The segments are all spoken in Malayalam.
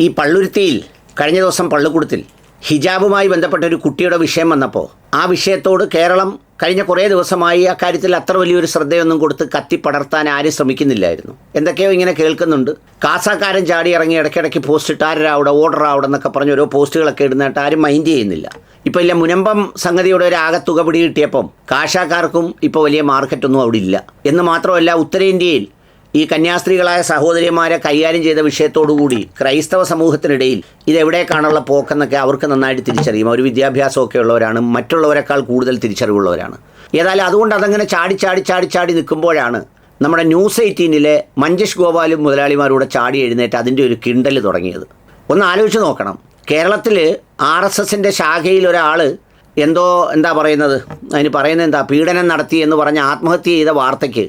ഈ പള്ളുരുത്തിയിൽ കഴിഞ്ഞ ദിവസം പള്ളിക്കൂടത്തിൽ ഹിജാബുമായി ബന്ധപ്പെട്ട ഒരു കുട്ടിയുടെ വിഷയം വന്നപ്പോൾ ആ വിഷയത്തോട് കേരളം കഴിഞ്ഞ കുറേ ദിവസമായി അക്കാര്യത്തിൽ അത്ര വലിയൊരു ശ്രദ്ധയൊന്നും കൊടുത്ത് കത്തിപ്പടർത്താൻ ആരും ശ്രമിക്കുന്നില്ലായിരുന്നു. എന്തൊക്കെയോ ഇങ്ങനെ കേൾക്കുന്നുണ്ട്. കാസാക്കാരൻ ചാടി ഇറങ്ങി ഇടയ്ക്കിടയ്ക്ക് പോസ്റ്റ് ഇട്ട് ആരാ അവിടെ ഓർഡർ അവിടെ എന്നൊക്കെ പറഞ്ഞ് ഓരോ പോസ്റ്റുകളൊക്കെ ഇടുന്നിട്ട് ആരും മൈൻഡ് ചെയ്യുന്നില്ല. ഇപ്പോൾ ഇല്ല മുനമ്പം സംഗതിയുടെ ഒരു ആകെ തുക പിടി കിട്ടിയപ്പം കാശാക്കാർക്കും ഇപ്പോൾ വലിയ മാർക്കറ്റൊന്നും അവിടെ ഇല്ല. എന്ന് മാത്രമല്ല ഉത്തരേന്ത്യയിൽ ഈ കന്യാസ്ത്രീകളായ സഹോദരിമാരെ കൈകാര്യം ചെയ്ത വിഷയത്തോടുകൂടി ക്രൈസ്തവ സമൂഹത്തിനിടയിൽ ഇതെവിടേക്കാണുള്ള പോക്കെന്നൊക്കെ അവർക്ക് നന്നായിട്ട് തിരിച്ചറിയും. അവർ വിദ്യാഭ്യാസമൊക്കെ ഉള്ളവരാണ് മറ്റുള്ളവരെക്കാൾ കൂടുതൽ തിരിച്ചറിവുള്ളവരാണ്. ഏതായാലും അതുകൊണ്ട് അതങ്ങനെ ചാടി ചാടി ചാടി ചാടി നിൽക്കുമ്പോഴാണ് നമ്മുടെ ന്യൂസ് എയ്റ്റീനിലെ മഞ്ജേഷ് ഗോപാലും മുതലാളിമാരൂടെ ചാടി എഴുന്നേറ്റ് അതിന്റെ ഒരു കിണ്ടൽ തുടങ്ങിയത്. ഒന്ന് ആലോചിച്ച് നോക്കണം. കേരളത്തിൽ ആർ എസ് എസിന്റെ ശാഖയിൽ ഒരാൾ എന്തോ എന്താ പറയുന്നത്? അതിന് പറയുന്നത് എന്താ? പീഡനം നടത്തി എന്ന് പറഞ്ഞ് ആത്മഹത്യ ചെയ്ത വാർത്തയ്ക്ക്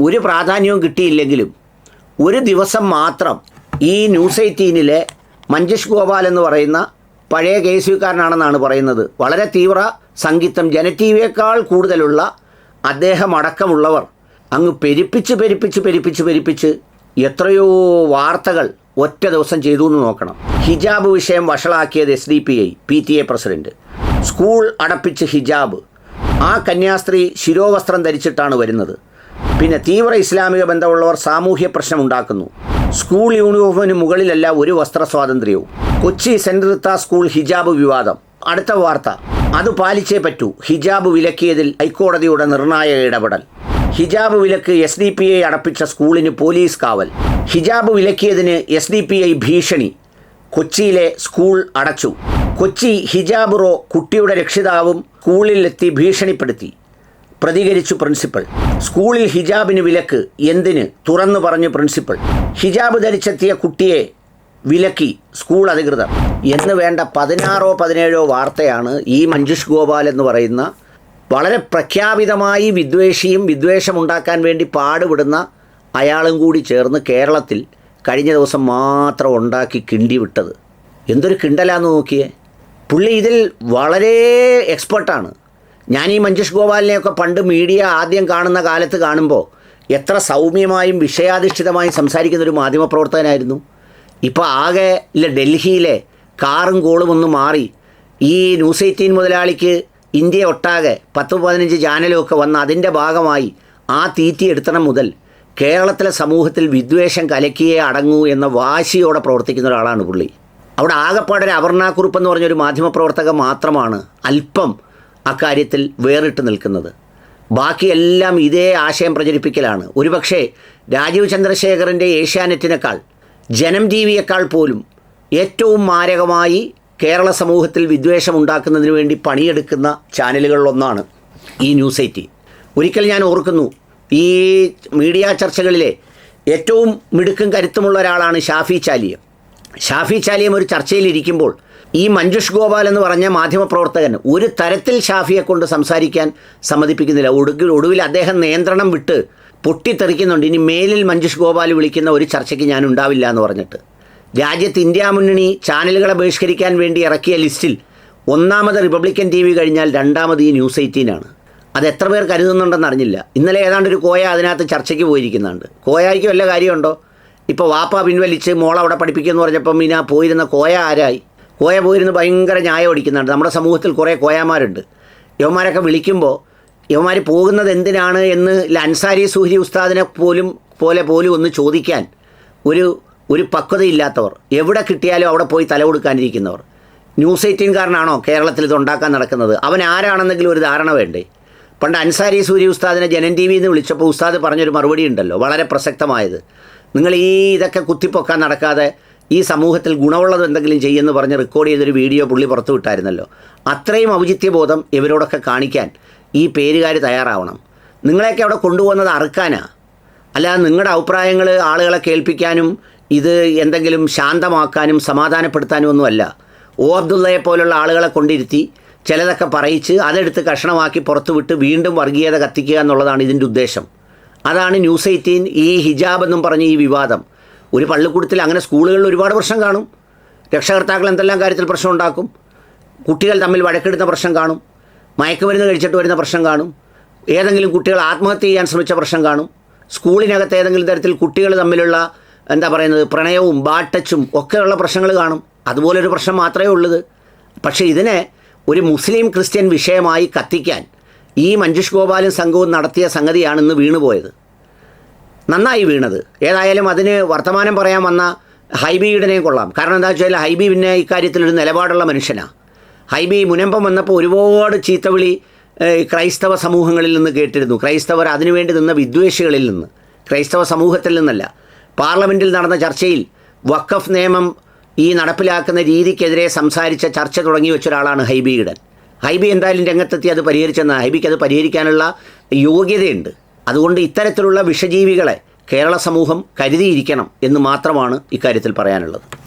ഒരു പ്രാധാന്യവും കിട്ടിയില്ലെങ്കിലും ഒരു ദിവസം മാത്രം ഈ ന്യൂസ് എയ്റ്റീനിലെ മഞ്ജുഷ് ഗോപാൽ എന്ന് പറയുന്ന പഴയ കെ എസ് യുക്കാരനാണെന്നാണ് പറയുന്നത്. വളരെ തീവ്ര സംഗീതം ജനറ്റീവിയേക്കാൾ കൂടുതലുള്ള അദ്ദേഹം അടക്കമുള്ളവർ അങ്ങ് പെരുപ്പിച്ച് പെരുപ്പിച്ച് പെരുപ്പിച്ച് പെരുപ്പിച്ച് എത്രയോ വാർത്തകൾ ഒറ്റ ദിവസം ചെയ്തു എന്ന് നോക്കണം. ഹിജാബ് വിഷയം വഷളാക്കിയത് S D P I P T A president. School അടപ്പിച്ച് ഹിജാബ്. ആ കന്യാസ്ത്രീ ശിരോവസ്ത്രം ധരിച്ചിട്ടാണ് വരുന്നത്. പിന്നെ തീവ്ര ഇസ്ലാമിക ബന്ധമുള്ളവർ സാമൂഹ്യ പ്രശ്നം ഉണ്ടാക്കുന്നു സ്കൂൾ യൂണിഫോമിന് മുകളിലല്ല ഒരു വസ്ത്ര സ്വാതന്ത്ര്യവും. കൊച്ചി സെന്റ് റിത്ത സ്കൂൾ ഹിജാബ് വിവാദം. അടുത്ത വാർത്ത. അത് പാലിച്ചേ പറ്റൂ. ഹിജാബ് വിലക്കിയതിൽ ഹൈക്കോടതിയുടെ നിർണായക ഇടപെടൽ. ഹിജാബ് വിലക്ക് എസ് ഡി പി ഐ അടപ്പിച്ച സ്കൂളിന് പോലീസ് കാവൽ. ഹിജാബ് വിലക്കിയതിന് എസ് ഡി പി ഐ ഭീഷണി. കൊച്ചിയിലെ സ്കൂൾ അടച്ചു. കൊച്ചി ഹിജാബ് റോ കുട്ടിയുടെ രക്ഷിതാവും സ്കൂളിലെത്തി ഭീഷണിപ്പെടുത്തി. പ്രതികരിച്ചു പ്രിൻസിപ്പൽ. സ്കൂളിൽ ഹിജാബിന് വിലക്ക് എന്തിന് തുറന്നു പറഞ്ഞു പ്രിൻസിപ്പൽ. ഹിജാബ് ധരിച്ചെത്തിയ കുട്ടിയെ വിലക്കി സ്കൂൾ അധികൃതർ. എന്ന് വേണ്ട പതിനാറോ പതിനേഴോ വാർത്തയാണ് ഈ മഞ്ജുഷ് ഗോപാൽ എന്ന് പറയുന്ന വളരെ പ്രഖ്യാപിതമായി വിദ്വേഷിയും വിദ്വേഷമുണ്ടാക്കാൻ വേണ്ടി പാടുപെടുന്ന അയാളും കൂടി ചേർന്ന് കേരളത്തിൽ കഴിഞ്ഞ ദിവസം മാത്രം ഉണ്ടാക്കി കിണ്ടി വിട്ടത്. എന്തൊരു കിണ്ടലാന്ന് നോക്കിയേ. പുള്ളി ഇതിൽ വളരെ എക്സ്പേർട്ടാണ്. ഞാൻ ഈ മഞ്ജുഷ് ഗോപാലിനെയൊക്കെ പണ്ട് മീഡിയ ആദ്യം കാണുന്ന കാലത്ത് കാണുമ്പോൾ എത്ര സൗമ്യമായും വിഷയാധിഷ്ഠിതമായും സംസാരിക്കുന്ന ഒരു മാധ്യമപ്രവർത്തകനായിരുന്നു. ഇപ്പോൾ ആകെ ഇല്ല ഡൽഹിയിലെ കാറും കോളും ഒന്ന് മാറി. ഈ ന്യൂസ് എയ്റ്റീൻ മുതലാളിക്ക് ഇന്ത്യ ഒട്ടാകെ പത്ത് പതിനഞ്ച് ചാനലൊക്കെ ഒക്കെ വന്ന് അതിന്റെ ഭാഗമായി ആ തീറ്റി എടുത്തണം മുതൽ കേരളത്തിലെ സമൂഹത്തിൽ വിദ്വേഷം കലക്കിയേ അടങ്ങൂ എന്ന വാശിയോടെ പ്രവർത്തിക്കുന്ന ഒരാളാണ് പുള്ളി. അവിടെ ആകെപ്പാടൊരു അപർണാക്കുറുപ്പ് എന്ന് പറഞ്ഞൊരു മാധ്യമപ്രവർത്തക മാത്രമാണ്. അല്പം അക്കാര്യത്തിൽ വേറിട്ട് നിൽക്കുന്നത്. ബാക്കിയെല്ലാം ഇതേ ആശയം പ്രചരിപ്പിക്കലാണ്. ഒരുപക്ഷെ രാജീവ് ചന്ദ്രശേഖറിന്റെ ഏഷ്യാനെറ്റിനേക്കാൾ ജനം ടി പോലും ഏറ്റവും മാരകമായി കേരള സമൂഹത്തിൽ വിദ്വേഷം ഉണ്ടാക്കുന്നതിന് വേണ്ടി പണിയെടുക്കുന്ന ചാനലുകളിലൊന്നാണ് ഈ ന്യൂസ് എയ്റ്റി ഒരിക്കൽ ഞാൻ ഓർക്കുന്നു ഈ മീഡിയ ചർച്ചകളിലെ ഏറ്റവും മിടുക്കും കരുത്തുമുള്ള ഒരാളാണ് ഷാഫി ചാലിയം. ഷാഫി ചാലിയം ഒരു ചർച്ചയിലിരിക്കുമ്പോൾ ഈ മഞ്ജുഷ് ഗോപാൽ എന്ന് പറഞ്ഞ മാധ്യമപ്രവർത്തകൻ ഒരു തരത്തിൽ ഷാഫിയെ കൊണ്ട് സംസാരിക്കാൻ സമ്മതിപ്പിക്കുന്നില്ല. ഒടുവിൽ ഒടുവിൽ അദ്ദേഹം നിയന്ത്രണം വിട്ട് പൊട്ടിത്തെറിക്കുന്നുണ്ട്. ഇനി മേലിൽ മഞ്ജുഷ് ഗോപാൽ വിളിക്കുന്ന ഒരു ചർച്ചയ്ക്ക് ഞാൻ ഉണ്ടാവില്ല എന്ന് പറഞ്ഞിട്ട്. രാജ്യത്ത് ഇന്ത്യ മുന്നണി ചാനലുകളെ ബഹിഷ്കരിക്കാൻ വേണ്ടി ഇറക്കിയ ലിസ്റ്റിൽ ഒന്നാമത് റിപ്പബ്ലിക്കൻ ടി വി കഴിഞ്ഞാൽ രണ്ടാമത് ഈ ന്യൂസ് എയ്റ്റീനാണ്. അത് എത്ര പേർ കരുതുന്നുണ്ടെന്ന് അറിഞ്ഞില്ല. ഇന്നലെ ഏതാണ്ട് ഒരു കോയ അതിനകത്ത് ചർച്ചയ്ക്ക് പോയിരിക്കുന്നുണ്ട്. കോയയ്ക്ക് വല്ല കാര്യമുണ്ടോ? ഇപ്പോൾ വാപ്പ പിൻവലിച്ച് മോൾ അവിടെ പഠിപ്പിക്കുമെന്ന് പറഞ്ഞപ്പം പിന്നെ പോയിരുന്ന കോയ ആരായി? കോയ പോയിരുന്ന് ഭയങ്കര ന്യായം അടിക്കുന്നുണ്ട്. നമ്മുടെ സമൂഹത്തിൽ കുറേ കോയമാരുണ്ട്. യവന്മാരൊക്കെ വിളിക്കുമ്പോൾ യവന്മാർ പോകുന്നത് എന്തിനാണ് എന്ന് അൻസാരി സൂരി ഉസ്താദിനെ പോലും പോലെ പോലും ഒന്ന് ചോദിക്കാൻ ഒരു ഒരു പക്വതയില്ലാത്തവർ എവിടെ കിട്ടിയാലും അവിടെ പോയി തല കൊടുക്കാനിരിക്കുന്നവർ. ന്യൂസ് എയ്റ്റീൻകാരനാണോ കേരളത്തിൽ ഇത് ഉണ്ടാക്കാൻ നടക്കുന്നത്? അവൻ ആരാണെന്നെങ്കിലും ഒരു ധാരണ വേണ്ടേ? പണ്ട് അൻസാരി സൂരി ഉസ്താദിനെ ജനൻ ടി വിന്ന് വിളിച്ചപ്പോൾ ഉസ്താദ് പറഞ്ഞൊരു മറുപടി ഉണ്ടല്ലോ വളരെ പ്രസക്തമായത്. നിങ്ങൾ ഈ ഇതൊക്കെ കുത്തിപ്പൊക്കാൻ നടക്കാതെ ഈ സമൂഹത്തിൽ ഗുണമുള്ളത് എന്തെങ്കിലും ചെയ്യുമെന്ന് പറഞ്ഞ് റെക്കോർഡ് ചെയ്തൊരു വീഡിയോ പുള്ളി പുറത്തു വിട്ടായിരുന്നല്ലോ. അത്രയും ഔചിത്യബോധം ഇവരോടൊക്കെ കാണിക്കാൻ ഈ പേരുകാർ തയ്യാറാവണം. നിങ്ങളെയൊക്കെ അവിടെ കൊണ്ടുപോകുന്നത് അറുക്കാനാ? അല്ലാതെ നിങ്ങളുടെ അഭിപ്രായങ്ങൾ ആളുകളെ കേൾപ്പിക്കാനും ഇത് എന്തെങ്കിലും ശാന്തമാക്കാനും സമാധാനപ്പെടുത്താനും ഒന്നുമല്ല ഓ അബ്ദുള്ളയെ പോലുള്ള ആളുകളെ കൊണ്ടിരുത്തി ചിലതൊക്കെ പറയിച്ച് അതെടുത്ത് കഷണമാക്കി പുറത്തുവിട്ട് വീണ്ടും വർഗീയത കത്തിക്കുക എന്നുള്ളതാണ് ഇതിന്റെ ഉദ്ദേശം. അതാണ് ന്യൂസ് എയ്റ്റീൻ ഈ ഹിജാബ് എന്നും പറഞ്ഞ് ഈ വിവാദം. ഒരു പള്ളിക്കൂടത്തിൽ അങ്ങനെ സ്കൂളുകളിൽ ഒരുപാട് പ്രശ്നം കാണും. രക്ഷകർത്താക്കൾ എന്തെല്ലാം കാര്യത്തിൽ പ്രശ്നം ഉണ്ടാക്കും. കുട്ടികൾ തമ്മിൽ വഴക്കെടുത്ത പ്രശ്നം കാണും. മയക്കുമരുന്ന് കഴിച്ചിട്ട് വരുന്ന പ്രശ്നം കാണും. ഏതെങ്കിലും കുട്ടികൾ ആത്മഹത്യ ചെയ്യാൻ ശ്രമിച്ച പ്രശ്നം കാണും. സ്കൂളിനകത്ത് ഏതെങ്കിലും തരത്തിൽ കുട്ടികൾ തമ്മിലുള്ള എന്താ പറയുന്നത് പ്രണയവും ബാട്ടച്ചും ഒക്കെയുള്ള പ്രശ്നങ്ങൾ കാണും. അതുപോലൊരു പ്രശ്നം മാത്രമേ ഉള്ളത് പക്ഷേ ഇതിനെ ഒരു മുസ്ലിം ക്രിസ്ത്യൻ വിഷയമായി കത്തിക്കാൻ ഈ മഞ്ജുഷ് ഗോപാലും സംഘവും നടത്തിയ സംഗതിയാണ് ഇന്ന് വീണുപോയത്. നന്നായി വീണത്. ഏതായാലും അതിന് വർത്തമാനം പറയാൻ വന്ന ഹൈബിയുടെയും കൊള്ളാം. കാരണം എന്താ വെച്ചാൽ ഹൈബി പിന്നെ ഇക്കാര്യത്തിലൊരു നിലപാടുള്ള മനുഷ്യനാണ് ഹൈബി മുനമ്പം വന്നപ്പോൾ ഒരുപാട് ചീത്തവിളി ക്രൈസ്തവ സമൂഹങ്ങളിൽ നിന്ന് കേട്ടിരുന്നു. ക്രൈസ്തവർ അതിനുവേണ്ടി നിന്ന വിദ്വേഷികളിൽ നിന്ന്. ക്രൈസ്തവ സമൂഹത്തിൽ നിന്നല്ല. പാർലമെന്റിൽ നടന്ന ചർച്ചയിൽ വഖഫ് നിയമം ഈ നടപ്പിലാക്കുന്ന രീതിക്കെതിരെ സംസാരിച്ച ചർച്ച തുടങ്ങി വെച്ച ഒരാളാണ് ഹൈബി ഈഡൻ ഹൈബി എന്തായാലും രംഗത്തെത്തി അത് പരിഹരിച്ചെന്ന് ഹൈബിക്ക് അത് പരിഹരിക്കാനുള്ള യോഗ്യതയുണ്ട്. അതുകൊണ്ട് ഇത്തരത്തിലുള്ള വിഷജീവികളെ കേരള സമൂഹം കരുതിയിരിക്കണം എന്ന് മാത്രമാണ് ഇക്കാര്യത്തിൽ പറയാനുള്ളത്.